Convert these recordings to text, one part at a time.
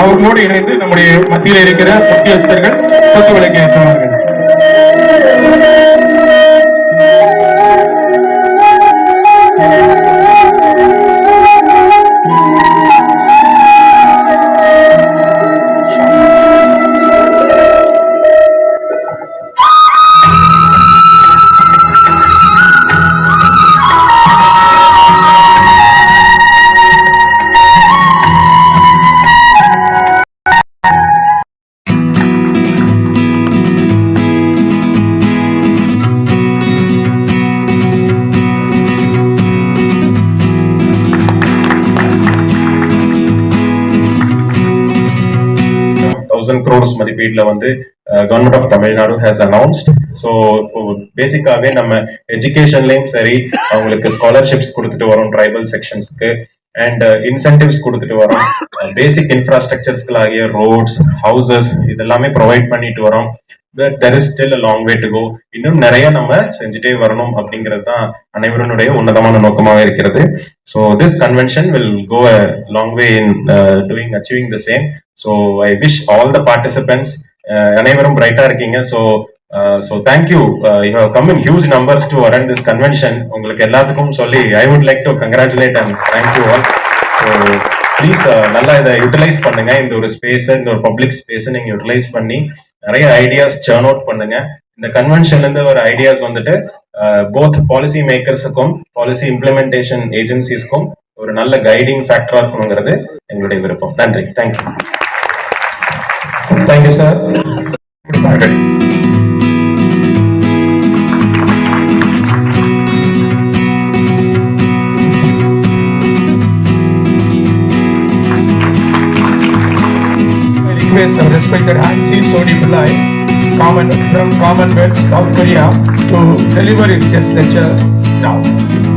அவர்களோடு இணைந்து நம்முடைய மத்தியில் இருக்கிற முக்கியஸ்தர்கள் கொத்து விளக்கு ஏற்றுவார்கள் தௌசண்ட் க்ரோர்ஸ் மதிப்பீட்டில் வந்து government of Tamil Nadu has announced so பேசிக்காகவே நம்ம எஜுகேஷன்லேயும் சரி அவங்களுக்கு ஸ்காலர்ஷிப்ஸ் கொடுத்துட்டு வரோம் ட்ரைபல் செக்ஷன்ஸ்க்கு அண்ட் இன்சென்டிவ்ஸ் கொடுத்துட்டு வரோம். பேசிக் இன்ஃப்ராஸ்ட்ரக்சர்ஸ்களாகிய ரோட்ஸ் ஹவுசஸ் இதெல்லாமே ப்ரொவைட் பண்ணிட்டு வரோம். But there is still a long way to go இன்னும் நிறைய நம்ம செஞ்சுட்டே வரணும் அப்படிங்கிறது தான் அனைவருடைய உன்னதமான நோக்கமாக இருக்கிறது. So this convention will go a long way in doing achieving the same so I wish all the participants அனைவரும் பிரைட்டா இருக்கீங்க. So so thank you you how come in huge numbers to attend this convention உங்களுக்கு எல்லாத்துக்கும் சொல்லி I would like to congratulate and thank you all so please நல்லா இதை utilise பண்ணுங்க. இந்த ஒரு ஸ்பேஸ் இந்த ஒரு பப்ளிக் ஸ்பேஸ் நீங்க யூட்டிலைஸ் பண்ணி நிறைய ஐடியாஸ் சேர்ன் அவுட் பண்ணுங்க. இந்த கன்வென்ஷன்ல இருந்து ஒரு ஐடியாஸ் வந்துட்டு போத் பாலிசி மேக்கர்ஸுக்கும் பாலிசி இம்ப்ளிமெண்டேஷன் ஏஜென்சிஸ்க்கும் ஒரு நல்ல கைடிங் ஃபேக்டரா இருக்கணுங்கிறது எங்களுடைய விருப்பம். நன்றி. Thank you Thank you sir I request the respected Hansi Soni Pillai, common, from Commonwealth, South Korea, to deliver his guest lecture now.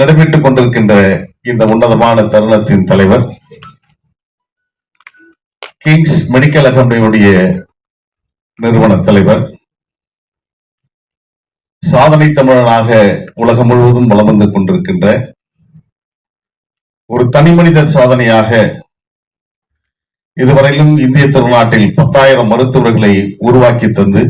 நடைபெற்றுக் கொண்டிருக்கின்ற இந்த உன்னதமான தருணத்தின் தலைவர் கிங்ஸ் மெடிக்கல் அகமையுடைய நிறுவன தலைவர் சாதனை தமிழனாக உலகம் முழுவதும் வலம் வந்து கொண்டிருக்கின்ற ஒரு தனி மனித சாதனையாக இதுவரையிலும் இந்திய திருநாட்டில் பத்தாயிரம் மருத்துவர்களை உருவாக்கி தந்து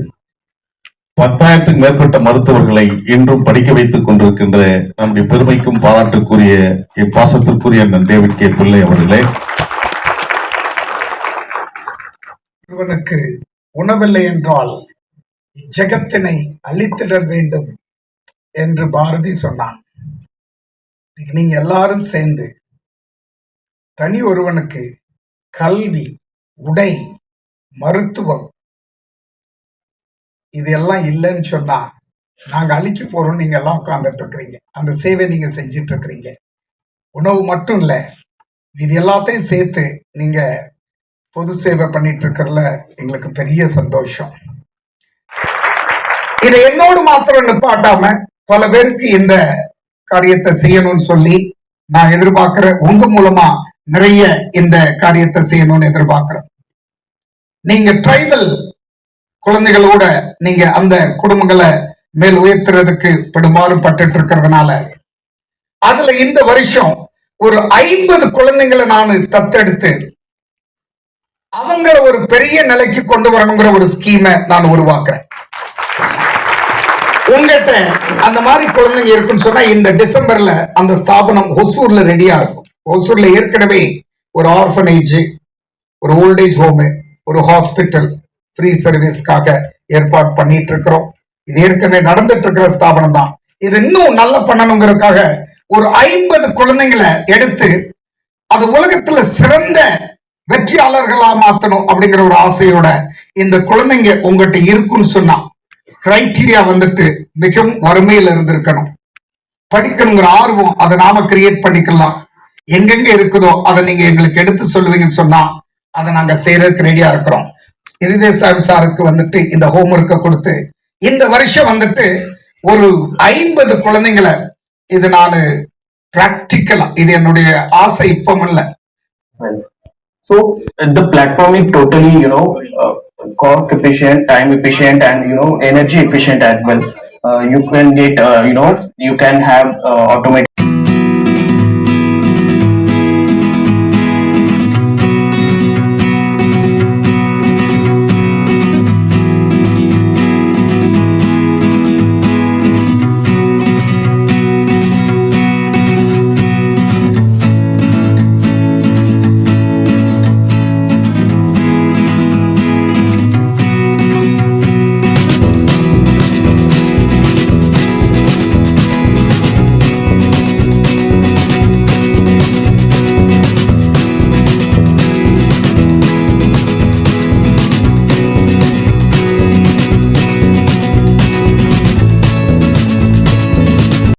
பத்தாயிரத்துக்கு மேற்பட்ட மருத்துவர்களை இன்றும் படிக்க வைத்துக் கொண்டிருக்கின்ற நம்முடைய பெருமைக்கும் பாராட்டுக்குரிய இப்பாசத்திற்குரிய அண்ணன் டேவிட் கே. பிள்ளை அவர்களே. ஒருவனுக்கு உணவில்லை என்றால் இச்சகத்தினை அழித்திட வேண்டும் என்று பாரதி சொன்னான். நீங்க எல்லாரும் சேர்ந்து தனி ஒருவனுக்கு கல்வி உடை மருத்துவம் இது எல்லாம் இல்லைன்னு சொன்னா நாங்க அழிக்க போறோம் நீங்க எல்லாம் உட்கார்ந்துட்டு இருக்கிறீங்க. அந்த சேவை நீங்க செஞ்சிட்டு இருக்கிறீங்க. உணவு மட்டும் இல்ல இது எல்லாத்தையும் சேர்த்து நீங்க பொது சேவை பண்ணிட்டு இருக்கறதுல எங்களுக்கு பெரிய சந்தோஷம். இதை என்னோடு மாத்திரம் நிப்பாட்டாம பல பேருக்கு இந்த காரியத்தை செய்யணும்னு சொல்லி நான் எதிர்பார்க்கிற உங்க மூலமா நிறைய இந்த காரியத்தை செய்யணும்னு எதிர்பார்க்கிறேன். நீங்க ட்ரைபல் குழந்தைகளோட நீங்க அந்த குடும்பங்களை மேல் உயர்த்துறதுக்கு பெரும்பாலும் பட்டுட்டு இருக்கிறதுனால அதுல இந்த வருஷம் ஒரு ஐம்பது குழந்தைங்களை நான் தத்தெடுத்து அவங்கள ஒரு பெரிய நிலைக்கு கொண்டு வரணுங்கிற ஒரு ஸ்கீமை நான் உருவாக்குறேன். உங்ககிட்ட அந்த மாதிரி குழந்தைங்க இருக்குன்னு சொன்னா இந்த டிசம்பர்ல அந்த ஸ்தாபனம் ஒசூர்ல ரெடியா இருக்கும். ஒசூர்ல ஏற்கனவே ஒரு ஆர்ஃபனேஜ் ஒரு ஓல்டேஜ் ஹோமு ஒரு ஹாஸ்பிட்டல் ஃப்ரீ சர்வீஸ்க்காக ஏற்பாடு பண்ணிட்டு இருக்கிறோம் இது ஏற்கனவே நடந்துட்டு இருக்கிற ஸ்தாபனம் தான் இது இன்னும் நல்லா பண்ணணுங்கிறதுக்காக ஒரு ஐம்பது குழந்தைங்களை எடுத்து அது உலகத்துல சிறந்த வெற்றியாளர்களா மாத்தணும் அப்படிங்கிற ஒரு ஆசையோட இந்த குழந்தைங்க உங்ககிட்ட இருக்குன்னு சொன்னா கிரைட்டீரியா வந்துட்டு மிகவும் வறுமையில இருந்திருக்கணும். படிக்கணுங்கிற ஆர்வம் அதை நாம கிரியேட் பண்ணிக்கலாம். எங்கெங்க இருக்குதோ அதை நீங்க எங்களுக்கு எடுத்து சொல்லுவீங்கன்னு சொன்னா அதை நாங்க செய்யறதுக்கு ரெடியா இருக்கிறோம். இருதேசாமி சாருக்கு வந்துட்டு இந்த ஹோம்ஒர்க்கை கொடுத்து இந்த வருஷம் வந்துட்டு ஒரு ஐம்பது குழந்தைங்களை இது நான் பிராக்டிக்கலா இது என்னுடைய ஆசை இப்பம் இல்ல So uh, the platform is totally, you know, uh, cost efficient, time efficient, and you know, energy efficient as well. Uh, you can get, uh, you know, you can have uh, automated